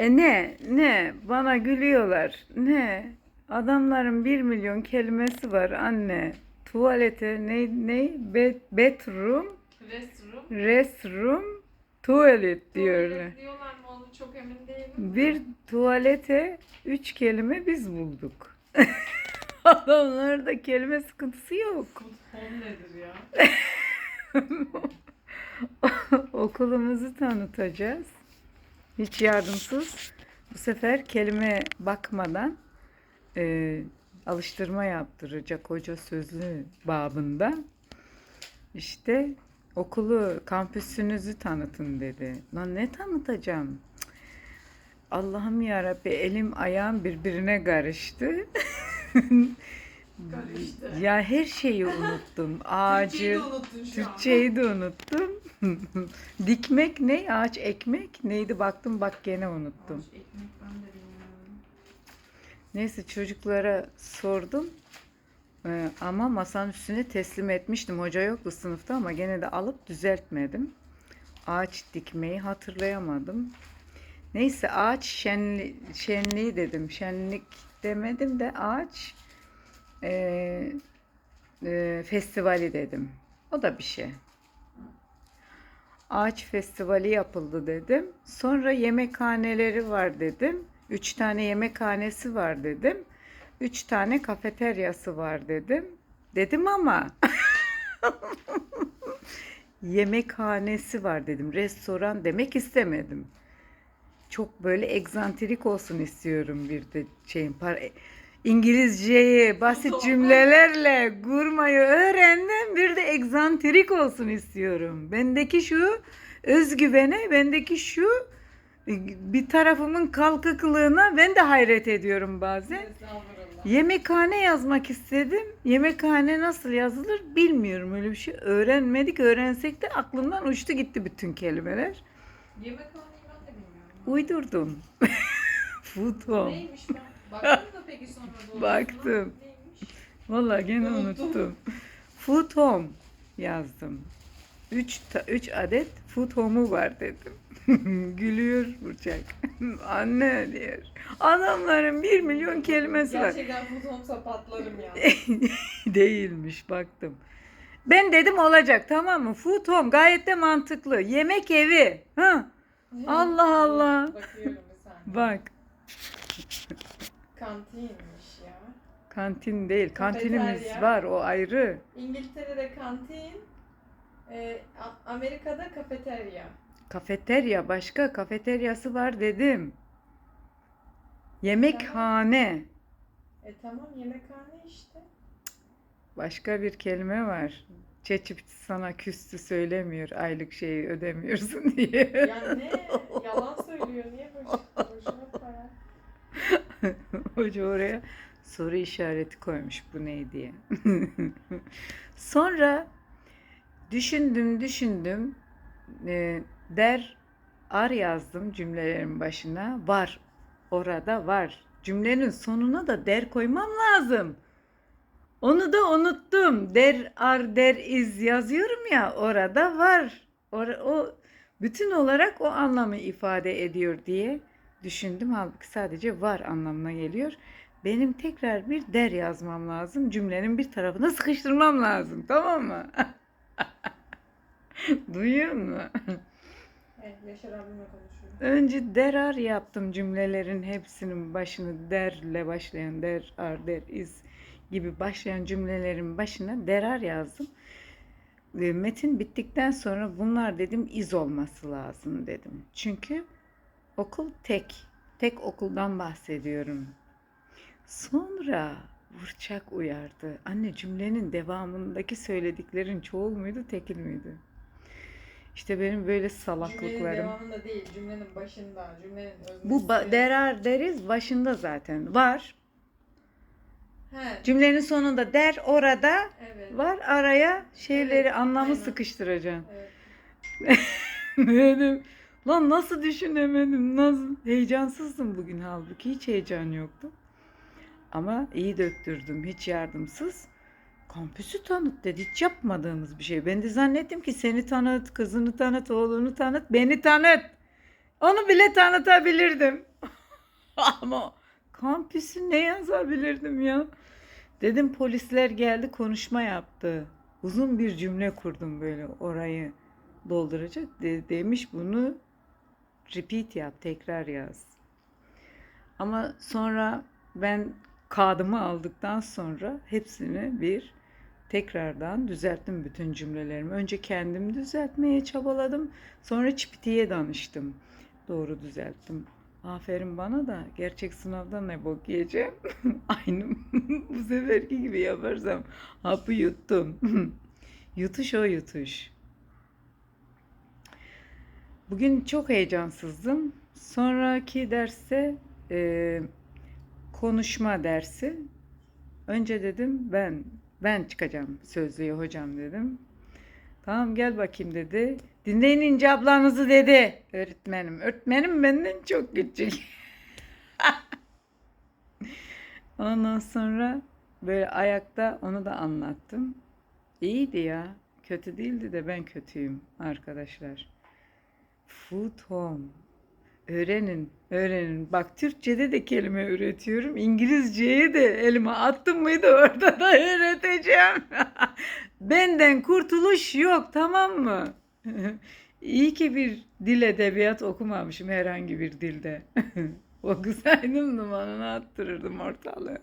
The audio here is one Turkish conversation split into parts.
E ne? Ne? Bana gülüyorlar. Ne? Adamların bir milyon kelimesi var anne. Tuvalete ne? Ne? Be- bedroom, Restroom. restroom, tuvalet diyorlar. Tuvalet diyorlar mı onu çok emin değilim. Bir tuvalete üç kelime biz bulduk. Adamlarda kelime sıkıntısı yok. Futbol nedir ya? Okulumuzu tanıtacağız. Hiç yardımsız. Bu sefer kelime bakmadan e, alıştırma yaptıracak hoca sözlü babında. İşte okulu, kampüsünüzü tanıtın dedi. Lan ne tanıtacağım? Allah'ım yarabbi elim ayağım birbirine karıştı. Karıştı. ya her şeyi unuttum. Ağacı, Türkçeyi de an. Türkçeyi de unuttum. Dikmek ne? Ağaç ekmek neydi? Baktım bak gene unuttum. Hoş ekmek ben de bilmiyorum. Neyse çocuklara sordum. Ee, ama masanın üstüne teslim etmiştim. Hoca yoktu sınıfta ama gene de alıp düzeltmedim. Ağaç dikmeyi hatırlayamadım. Neyse ağaç şenli, şenliği dedim. Şenlik demedim de ağaç e, e, festivali dedim. O da bir şey. Ağaç festivali yapıldı dedim. Sonra yemekhaneleri var dedim. Üç tane yemekhanesi var dedim. Üç tane kafeteryası var dedim. Dedim ama yemekhanesi var dedim. Restoran demek istemedim. Çok böyle egzantrik olsun istiyorum bir de şeyin par İngilizceyi basit cümlelerle kurmayı öğrendim. Bir de egzantrik olsun istiyorum. Bendeki şu özgüvene, bendeki şu bir tarafımın kalkıklığına ben de hayret ediyorum bazen. Yemekhane yazmak istedim. Yemekhane nasıl yazılır bilmiyorum öyle bir şey. Öğrenmedik. Öğrensek de aklımdan uçtu gitti bütün kelimeler. Yemekhaneyi ben de bilmiyorum. Uydurdum. Food home. Neymiş ben? Baktın mı peki sonra doğrusuna? Baktım. Vallahi gene Unuttum. unuttum. Food home yazdım. Üç, ta- üç adet food home'u var dedim. Gülüyor Burçak. Anne diyor. Adamların bir milyon kelimesi var. Gerçekten futbolsa patlarım ya. Değilmiş baktım. Ben dedim olacak tamam mı? Food home gayet de mantıklı. Yemek evi. Ha? Allah Allah. Bakıyorum bir saniye. Bak Kantinmiş ya. kantin değil. Kantinimiz Kafeterya. var o ayrı. İngiltere'de kantin, e, A- Amerika'da kafeterya. Kafeterya başka kafeteryası var dedim. Yemekhane E tamam yemekhane işte. başka bir kelime var. Çeçip sana küstü söylemiyor aylık şeyi ödemiyorsun diye. Ya ne? Yalan söylüyor. Niye boş, boşuna para? Hoca oraya soru işareti koymuş bu ne diye. Sonra düşündüm düşündüm e, der ar yazdım cümlelerin başına var orada var cümlenin sonuna da der koymam lazım. Onu da unuttum. Der ar der iz yazıyorum ya orada var. Or- o bütün olarak o anlamı ifade ediyor diye düşündüm. Halbuki sadece var anlamına geliyor. Benim tekrar bir der yazmam lazım. Cümlenin bir tarafına sıkıştırmam lazım. Tamam mı? Duyuyor musun? Evet, Yaşar abimle konuşuyorum. Önce derar yaptım cümlelerin hepsinin başını derle başlayan der, ar, der, iz gibi başlayan cümlelerin başına derar yazdım. Ve metin bittikten sonra bunlar dedim iz olması lazım dedim. Çünkü okul tek. Tek okuldan bahsediyorum. Sonra Burçak uyardı. Anne cümlenin devamındaki söylediklerin çoğul muydu, tekil müydü? İşte benim böyle Cümlenin salaklıklarım. devamında değil, cümlenin başında, cümlenin öznesi. Bu ba- derar deriz başında zaten var. He, Cümlenin sonunda der orada evet. var araya şeyleri Evet, anlamı aynen. sıkıştıracaksın. evet. Dedim. Lan nasıl düşünemedim? Nasıl heyecansızdım bugün halbuki hiç heyecan yoktu. Ama iyi döktürdüm hiç yardımsız. Kampüsü tanıt dedi. Hiç yapmadığımız bir şey. Ben de zannettim ki seni tanıt, kızını tanıt, oğlunu tanıt, beni tanıt. Onu bile tanıtabilirdim. Ama kampüsü ne yazabilirdim ya? Dedim polisler geldi konuşma yaptı. Uzun bir cümle kurdum böyle orayı dolduracak. De- demiş bunu repeat yap, tekrar yaz. Ama sonra ben kağıdımı aldıktan sonra hepsini bir tekrardan düzelttim bütün cümlelerimi. Önce kendimi düzeltmeye çabaladım. Sonra Çipiti'ye danıştım. Doğru düzelttim. Aferin bana da gerçek sınavda ne bok yiyeceğim. Aynı bu seferki gibi yaparsam hapı yuttum. yutuş o yutuş. Bugün çok heyecansızdım. Sonraki derste e, konuşma dersi. Önce dedim ben ben çıkacağım sözlüğe hocam dedim. Tamam gel bakayım dedi. Dinleyin İnce ablanızı dedi. Öğretmenim. Öğretmenim benden çok küçük. Ondan sonra böyle ayakta onu da anlattım. İyiydi ya. Kötü değildi de ben kötüyüm arkadaşlar. Food home. Öğrenin, öğrenin. Bak Türkçe'de de kelime üretiyorum. İngilizce'ye de elime attım mıydı orada da öğreteceğim. Benden kurtuluş yok tamam mı? İyi ki bir dil edebiyat okumamışım herhangi bir dilde. Okusaydım numaranı attırırdım ortalığı.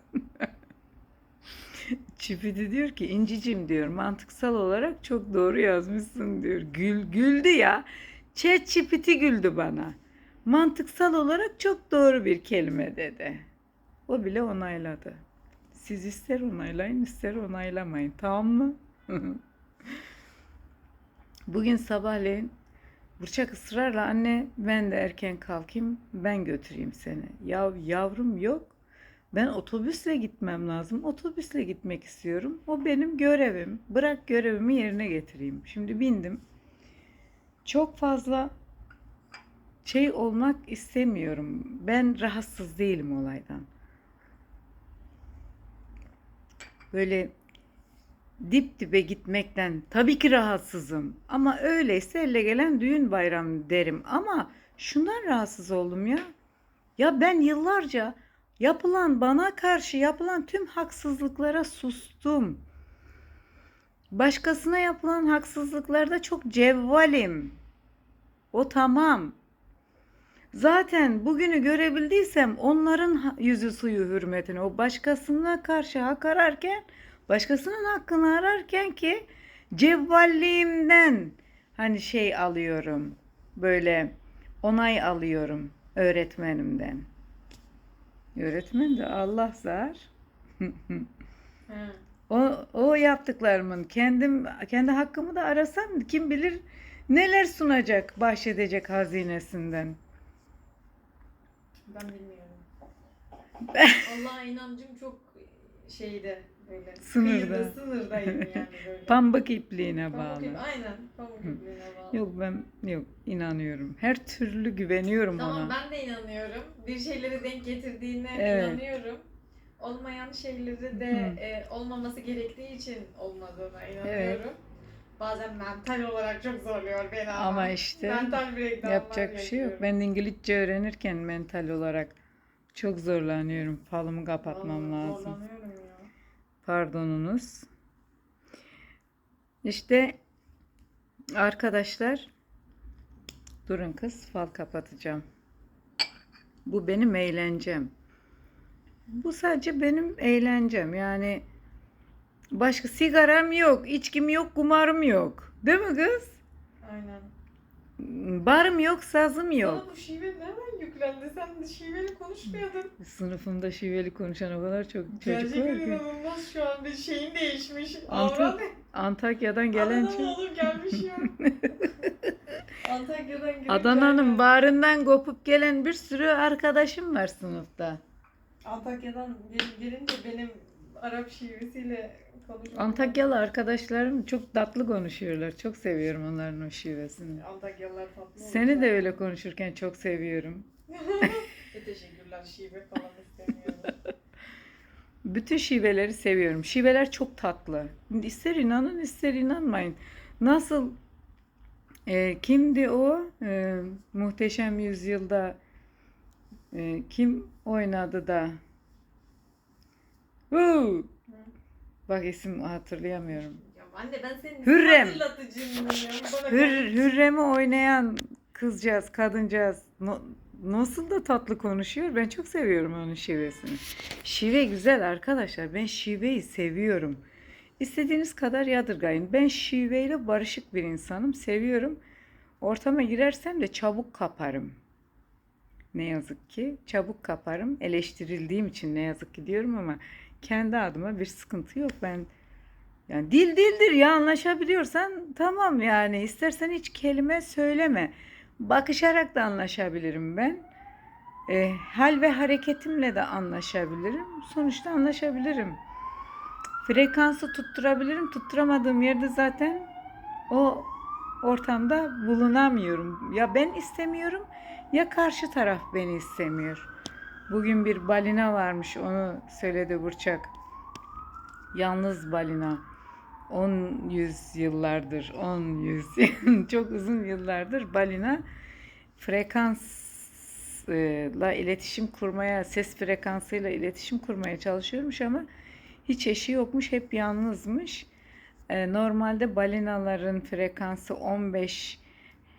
Çipidi diyor ki İncicim diyor mantıksal olarak çok doğru yazmışsın diyor. Gül, güldü ya. Chat Çipiti güldü bana. Mantıksal olarak çok doğru bir kelime dedi. O bile onayladı. Siz ister onaylayın ister onaylamayın tamam mı? Bugün sabahleyin Burçak ısrarla anne ben de erken kalkayım ben götüreyim seni. Ya yavrum yok. Ben otobüsle gitmem lazım. Otobüsle gitmek istiyorum. O benim görevim. Bırak görevimi yerine getireyim. Şimdi bindim. Çok fazla şey olmak istemiyorum. Ben rahatsız değilim olaydan. Böyle dip dibe gitmekten tabii ki rahatsızım. Ama öyleyse elle gelen düğün bayramı derim. Ama şundan rahatsız oldum ya. Ya ben yıllarca yapılan bana karşı yapılan tüm haksızlıklara sustum. Başkasına yapılan haksızlıklarda çok cevvalim. O tamam. Zaten bugünü görebildiysem onların yüzü suyu hürmetine o başkasına karşı hak ararken başkasının hakkını ararken ki cevvalliğimden hani şey alıyorum böyle onay alıyorum öğretmenimden. Öğretmen de Allah zar. O, o yaptıklarımın kendim kendi hakkımı da arasam kim bilir neler sunacak, bahşedecek hazinesinden. Ben bilmiyorum. Allah'a inancım çok şeyde böyle. Sınırda. kıyıda, sınırdayım yani böyle. Pamuk ipliğine bağlı. ip- aynen. Pamuk Hı. ipliğine bağlı. Yok ben yok inanıyorum. Her türlü güveniyorum Tamam ona. ben de inanıyorum. Bir şeyleri denk getirdiğine Evet. inanıyorum. Olmayan şeyleri de e, olmaması gerektiği için olmadığına inanıyorum. Bazen mental olarak çok zorluyor beni ama. Ama işte mental Yapacak bir şey yok. Ben İngilizce öğrenirken mental olarak çok zorlanıyorum. Falımı kapatmam Vallahi lazım. Zorlanıyorum ya. Pardonunuz. İşte arkadaşlar durun kız fal kapatacağım. Bu benim eğlencem. Bu sadece benim eğlencem. Yani başka sigaram yok, içkim yok, kumarım yok. Değil mi kız? Aynen. Barım yok, sazım yok. Sana bu şive nereden yüklendi? Sen şiveli konuşmuyordun. Sınıfımda şiveli konuşan o kadar çok çocuk Gerçekten var ki. inanılmaz şu an bir şeyin değişmiş. Avran ne? Antakya'dan gelen Adanalı çok. olup gelmiş ya. Antakya'dan gelip Adana'nın bağrından kopup gelen bir sürü arkadaşım var sınıfta. Antakya'dan gelince benim Arap şivesiyle konuşmam. Antakyalı arkadaşlarım çok tatlı konuşuyorlar. Çok seviyorum onların o şivesini. Antakyalılar tatlı Seni olurlar. de öyle konuşurken çok seviyorum. E, teşekkürler şive falan istemiyorum. Bütün şiveleri seviyorum. Şiveler çok tatlı. İster inanın ister inanmayın. Nasıl e, kimdi o? E, Muhteşem Yüzyılda Ee, kim oynadı da? Huu! Bak isim hatırlayamıyorum. Ya anne ben senin Hürrem. Hür. Hürrem'i oynayan kızcağız, kadıncağız no- nasıl da tatlı konuşuyor. Ben çok seviyorum onun şivesini. Şive güzel arkadaşlar. Ben şiveyi seviyorum. İstediğiniz kadar yadırgayın. Ben şiveyle barışık bir insanım. Seviyorum. Ortama girersem de çabuk kaparım. Ne yazık ki çabuk kaparım. Eleştirildiğim için ne yazık ki diyorum ama kendi adıma bir sıkıntı yok. Ben yani dil dildir ya anlaşabiliyorsan tamam yani istersen hiç kelime söyleme. Bakışarak da anlaşabilirim ben. E, hal ve hareketimle de anlaşabilirim. Sonuçta anlaşabilirim. Frekansı tutturabilirim. Tutturamadığım yerde zaten o ortamda bulunamıyorum. Ya ben istemiyorum ya karşı taraf beni istemiyor. Bugün bir balina varmış onu söyledi Burçak. Yalnız balina. 10 yüz yıllardır, 10 yüz çok uzun yıllardır balina frekansla iletişim kurmaya, ses frekansıyla iletişim kurmaya çalışıyormuş ama hiç eşi yokmuş, hep yalnızmış. Ee, Normalde balinaların frekansı 15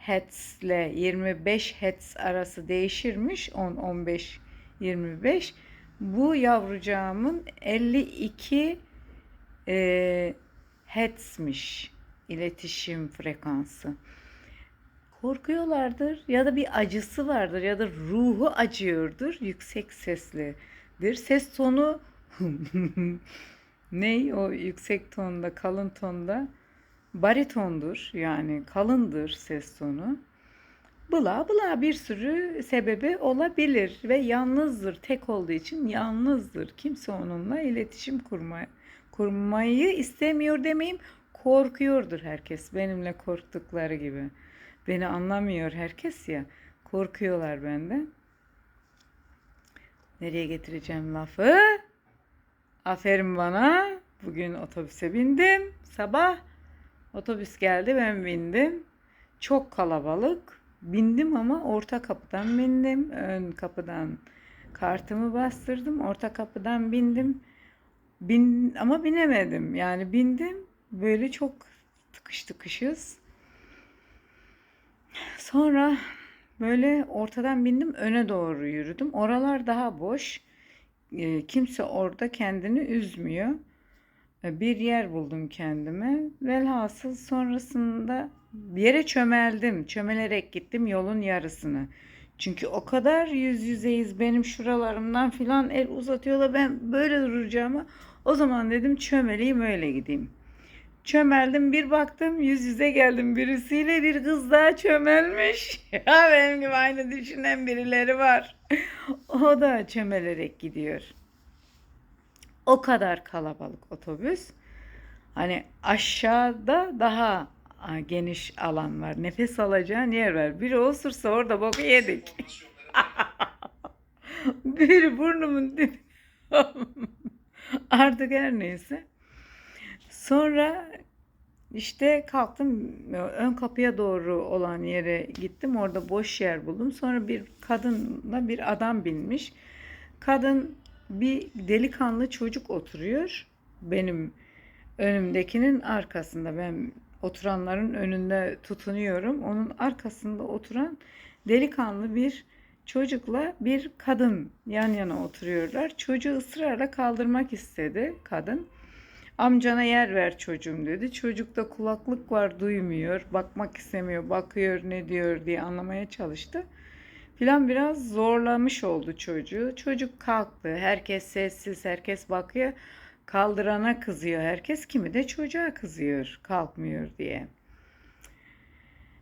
Hz ile 25 Hz arası değişirmiş. 10, 15, 25. Bu yavrucağımın 52 e, Hertz'miş iletişim frekansı. Korkuyorlardır ya da bir acısı vardır ya da ruhu acıyordur. Yüksek seslidir. Ses tonu ne o yüksek tonda, kalın tonda baritondur. Yani kalındır ses tonu. Bla bla bir sürü sebebi olabilir ve yalnızdır. Tek olduğu için yalnızdır. Kimse onunla iletişim kurma, kurmayı istemiyor demeyeyim. Korkuyordur herkes. Benimle korktukları gibi. Beni anlamıyor herkes ya. Korkuyorlar benden. Nereye getireceğim lafı? Aferin bana. Bugün otobüse bindim. Sabah otobüs geldi ben bindim. Çok kalabalık. Bindim ama orta kapıdan bindim. Ön kapıdan kartımı bastırdım. Orta kapıdan bindim. Bin, ama binemedim. Yani bindim. Böyle çok tıkış tıkışız. Sonra böyle ortadan bindim öne doğru yürüdüm. Oralar daha boş. E, kimse orada kendini üzmüyor. E, Bir yer buldum kendime. Velhasıl sonrasında bir yere çömeldim. Çömelerek gittim yolun yarısını. Çünkü o kadar yüz yüzeyiz benim şuralarımdan filan el uzatıyorlar. Ben böyle duracağımı o zaman dedim çömeleyim öyle gideyim. Çömeldim bir baktım yüz yüze geldim birisiyle bir kız daha çömelmiş. Ya benim gibi aynı düşünen birileri var. O da çömelerek gidiyor. O kadar kalabalık otobüs. Hani aşağıda daha geniş alan var. Nefes alacağın yer var. Biri osursa orada boku yedik. Biri burnumun dibi. Artık her neyse. Sonra işte kalktım ön kapıya doğru olan yere gittim. Orada boş yer buldum. Sonra bir kadınla bir adam binmiş. Kadın bir delikanlı çocuk oturuyor. Benim önümdekinin arkasında. Ben oturanların önünde tutunuyorum. Onun arkasında oturan delikanlı bir çocukla bir kadın yan yana oturuyorlar. Çocuğu ısrarla kaldırmak istedi kadın. Amcana yer ver çocuğum dedi. Çocukta kulaklık var duymuyor. Bakmak istemiyor. Bakıyor ne diyor diye anlamaya çalıştı. Filan biraz zorlamış oldu çocuğu. Çocuk kalktı. Herkes sessiz. Herkes bakıyor. Kaldırana kızıyor herkes. Kimi de çocuğa kızıyor. Kalkmıyor diye.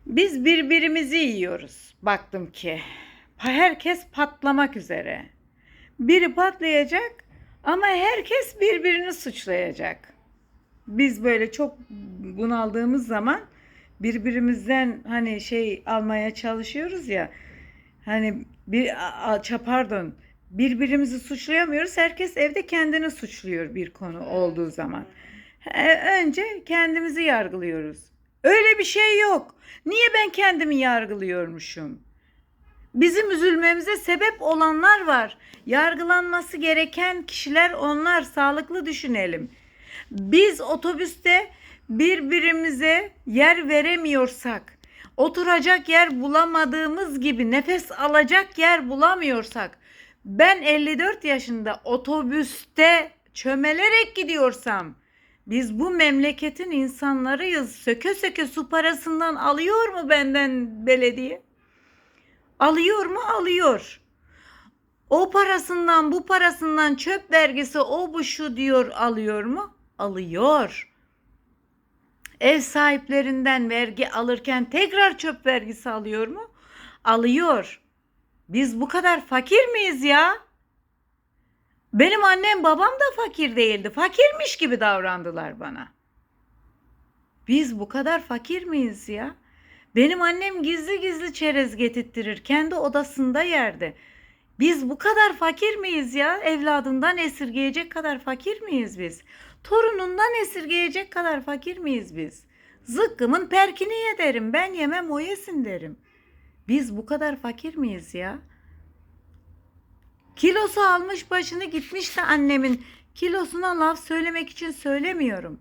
Biz birbirimizi yiyoruz. Baktım ki. Herkes patlamak üzere. Biri patlayacak ama herkes birbirini suçlayacak. Biz böyle çok bunaldığımız zaman birbirimizden hani şey almaya çalışıyoruz ya. Hani bir pardon birbirimizi suçlayamıyoruz. Herkes evde kendini suçluyor bir konu olduğu zaman. Önce kendimizi yargılıyoruz. Öyle bir şey yok. Niye ben kendimi yargılıyormuşum? Bizim üzülmemize sebep olanlar var. Yargılanması gereken kişiler onlar. Sağlıklı düşünelim. Biz otobüste birbirimize yer veremiyorsak, oturacak yer bulamadığımız gibi nefes alacak yer bulamıyorsak, ben 54 yaşında otobüste çömelerek gidiyorsam, biz bu memleketin insanlarıyız. Söke söke su parasından alıyor mu benden belediye? Alıyor mu? Alıyor. O parasından bu parasından çöp vergisi o bu şu diyor alıyor mu? Alıyor. Ev sahiplerinden vergi alırken tekrar çöp vergisi alıyor mu? Alıyor. Biz bu kadar fakir miyiz ya? Benim annem babam da fakir değildi. Fakirmiş gibi davrandılar bana. Biz bu kadar fakir miyiz ya? Benim annem gizli gizli çerez getirttirir. Kendi odasında yerdi. Biz bu kadar fakir miyiz ya? Evladından esirgeyecek kadar fakir miyiz biz? Torunundan esirgeyecek kadar fakir miyiz biz? Zıkkımın perkini ye derim. Ben yemem o yesin derim. Biz bu kadar fakir miyiz ya? Kilosu almış başını gitmiş de annemin kilosuna laf söylemek için söylemiyorum.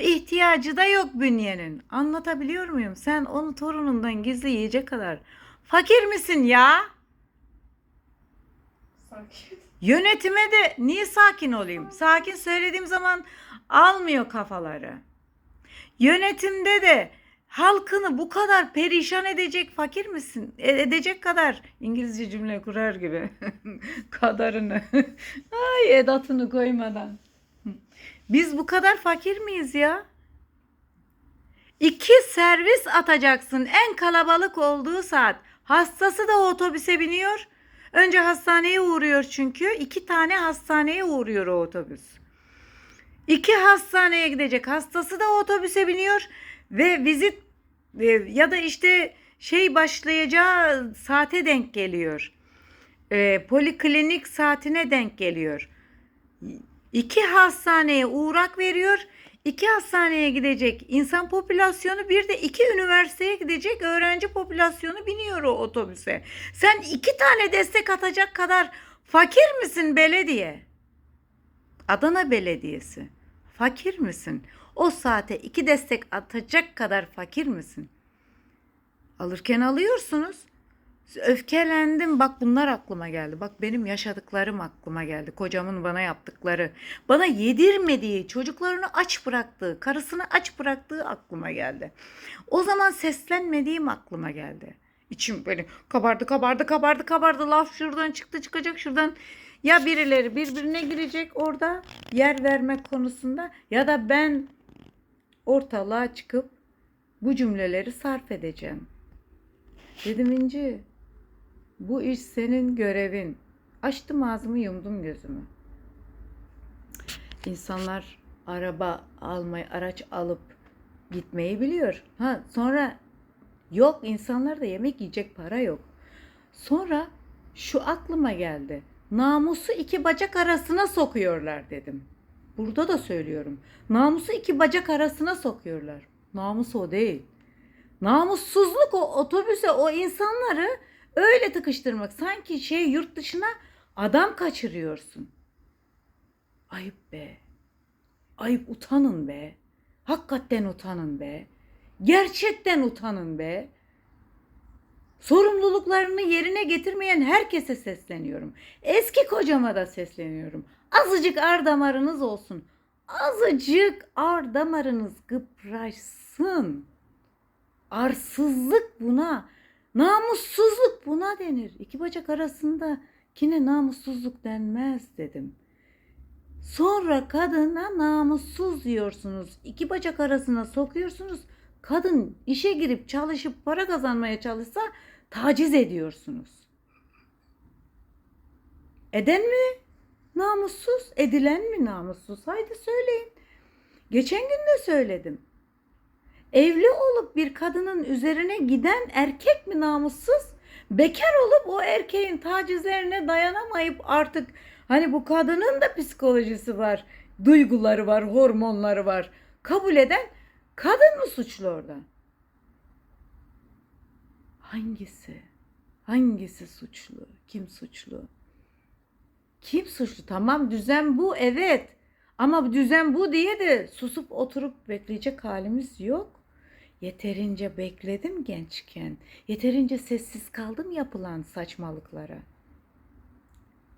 İhtiyacı da yok bünyenin. Anlatabiliyor muyum? Sen onu torunundan gizli yiyecek kadar fakir misin ya? Sakin. Yönetime de niye sakin olayım? Sakin söylediğim zaman almıyor kafaları. Yönetimde de halkını bu kadar perişan edecek fakir misin? E- Edecek kadar İngilizce cümle kurar gibi. Kadarını. Ay edatını koymadan. Biz bu kadar fakir miyiz ya? İki servis atacaksın en kalabalık olduğu saat. Hastası da otobüse biniyor. Önce hastaneye uğruyor çünkü. iki tane hastaneye uğruyor o otobüs. İki hastaneye gidecek. Hastası da otobüse biniyor ve vizit e, ya da işte şey başlayacağı saate denk geliyor. E, poliklinik saatine denk geliyor. İki hastaneye uğrak veriyor. İki hastaneye gidecek insan popülasyonu bir de iki üniversiteye gidecek öğrenci popülasyonu biniyor o otobüse. Sen iki tane destek atacak kadar fakir misin belediye? Adana Belediyesi. Fakir misin? O saate iki destek atacak kadar fakir misin? Alırken alıyorsunuz. Öfkelendim. Bak bunlar aklıma geldi. Bak benim yaşadıklarım aklıma geldi. Kocamın bana yaptıkları. Bana yedirmediği, çocuklarını aç bıraktığı, karısını aç bıraktığı aklıma geldi. O zaman seslenmediğim aklıma geldi. İçim böyle kabardı, kabardı, kabardı, kabardı. Laf şuradan çıktı, çıkacak şuradan. Ya birileri birbirine girecek orada yer vermek konusunda ya da ben ortalığa çıkıp bu cümleleri sarf edeceğim. Dedim İnci, bu iş senin görevin. Açtım ağzımı yumdum gözümü. İnsanlar araba almayı, araç alıp gitmeyi biliyor. Ha sonra yok insanlar da yemek yiyecek para yok. Sonra şu aklıma geldi. Namusu iki bacak arasına sokuyorlar dedim. Burada da söylüyorum. Namusu iki bacak arasına sokuyorlar. Namus o değil. Namussuzluk o otobüse o insanları öyle tıkıştırmak. Sanki şey yurt dışına adam kaçırıyorsun. Ayıp be. Ayıp utanın be. Hakikaten utanın be. Gerçekten utanın be. Sorumluluklarını yerine getirmeyen herkese sesleniyorum. Eski kocama da sesleniyorum. Azıcık ar damarınız olsun. Azıcık ar damarınız gıpraşsın. Arsızlık buna, namussuzluk buna denir. İki bacak arasında kine namussuzluk denmez dedim. Sonra kadına namussuz diyorsunuz. İki bacak arasına sokuyorsunuz. Kadın işe girip çalışıp para kazanmaya çalışsa taciz ediyorsunuz. Eden mi namussuz, edilen mi namussuz? Haydi söyleyin. Geçen gün de söyledim. Evli olup bir kadının üzerine giden erkek mi namussuz? Bekar olup o erkeğin tacizlerine dayanamayıp artık hani bu kadının da psikolojisi var, duyguları var, hormonları var. Kabul eden kadın mı suçlu orada? Hangisi? Hangisi suçlu? Kim suçlu? Kim suçlu? Tamam düzen bu evet. Ama düzen bu diye de susup oturup bekleyecek halimiz yok. Yeterince bekledim gençken. Yeterince sessiz kaldım yapılan saçmalıklara.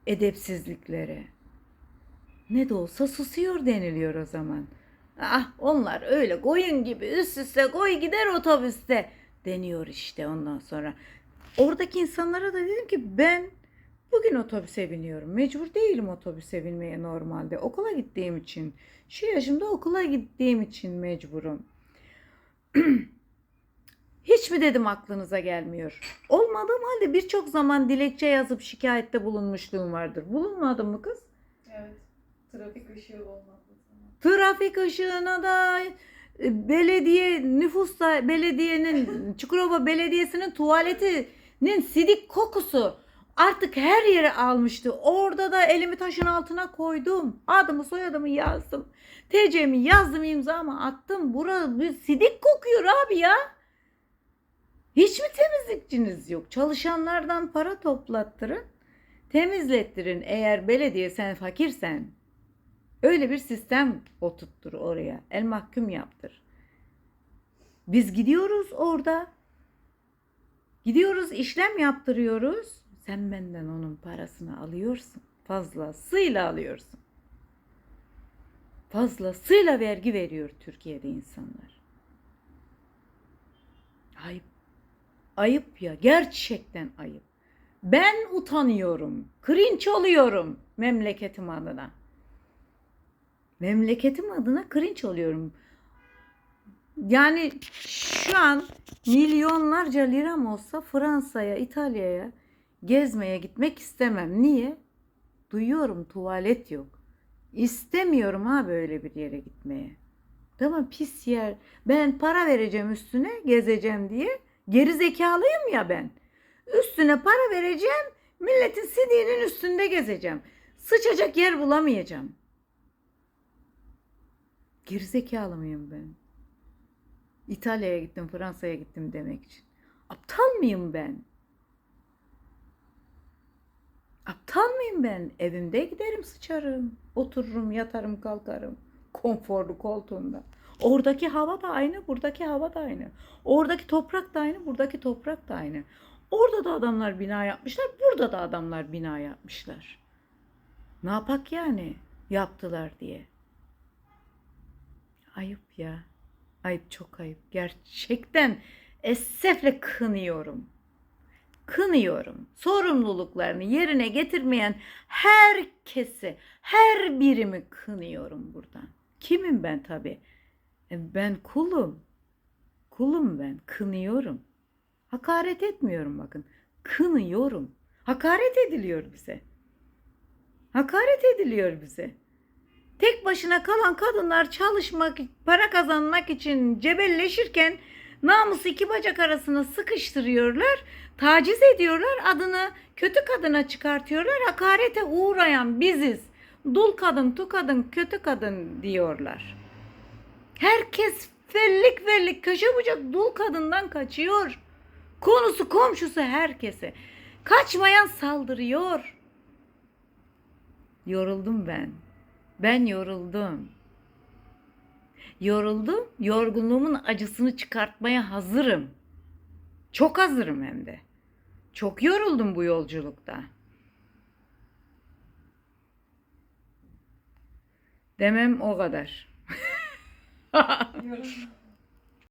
Edepsizliklere. Ne de olsa susuyor deniliyor o zaman. Ah onlar öyle koyun gibi üst üste koy gider otobüste deniyor işte ondan sonra. Oradaki insanlara da dedim ki ben bugün otobüse biniyorum. Mecbur değilim otobüse binmeye normalde. Okula gittiğim için. Şu yaşımda okula gittiğim için mecburum. Hiç mi dedim aklınıza gelmiyor? Olmadığım halde birçok zaman dilekçe yazıp şikayette bulunmuşluğum vardır. Bulunmadı mı kız? Evet. Trafik ışığı zaman. Trafik ışığına da e, belediye nüfusta belediyenin Çukurova Belediyesi'nin tuvaletinin sidik kokusu artık her yere almıştı. Orada da elimi taşın altına koydum. Adımı soyadımı yazdım. TC'mi yazdım imzamı attım. Bura bir sidik kokuyor abi ya. Hiç mi temizlikçiniz yok? Çalışanlardan para toplattırın. Temizlettirin eğer belediye sen fakirsen. Öyle bir sistem oturttur oraya. El mahkum yaptır. Biz gidiyoruz orada. Gidiyoruz işlem yaptırıyoruz. Sen benden onun parasını alıyorsun. Fazlasıyla alıyorsun. Fazlasıyla vergi veriyor Türkiye'de insanlar. Ayıp. Ayıp ya. Gerçekten ayıp. Ben utanıyorum. Cringe oluyorum memleketim adına. Memleketim adına cringe oluyorum. Yani şu an milyonlarca liram olsa Fransa'ya, İtalya'ya gezmeye gitmek istemem. Niye? Duyuyorum tuvalet yok. İstemiyorum ha böyle bir yere gitmeye. Tamam pis yer. Ben para vereceğim üstüne gezeceğim diye. Geri zekalıyım ya ben. Üstüne para vereceğim. Milletin sidiğinin üstünde gezeceğim. Sıçacak yer bulamayacağım. Gerizekalı mıyım ben? İtalya'ya gittim, Fransa'ya gittim demek için. Aptal mıyım ben? Aptal mıyım ben? Evimde giderim sıçarım. Otururum, yatarım, kalkarım. Konforlu koltuğumda. Oradaki hava da aynı, buradaki hava da aynı. Oradaki toprak da aynı, buradaki toprak da aynı. Orada da adamlar bina yapmışlar, burada da adamlar bina yapmışlar. Ne yapak yani? Yaptılar diye. Ayıp ya. Ayıp çok ayıp. Gerçekten esefle kınıyorum. Kınıyorum. Sorumluluklarını yerine getirmeyen herkesi, her birimi kınıyorum buradan. Kimim ben tabii? E, Ben kulum. Kulum ben. Kınıyorum. Hakaret etmiyorum bakın. Kınıyorum. Hakaret ediliyor bize. Hakaret ediliyor bize. Tek başına kalan kadınlar çalışmak, para kazanmak için cebelleşirken namusu iki bacak arasına sıkıştırıyorlar, taciz ediyorlar, adını kötü kadına çıkartıyorlar, hakarete uğrayan biziz. Dul kadın, tu kadın, kötü kadın diyorlar. Herkes fellik fellik köşe bucak dul kadından kaçıyor. Konusu komşusu herkese. Kaçmayan saldırıyor. Yoruldum ben. Ben yoruldum. Yoruldum. Yorgunluğumun acısını çıkartmaya hazırım. Çok hazırım hem de. Çok yoruldum bu yolculukta. Demem o kadar.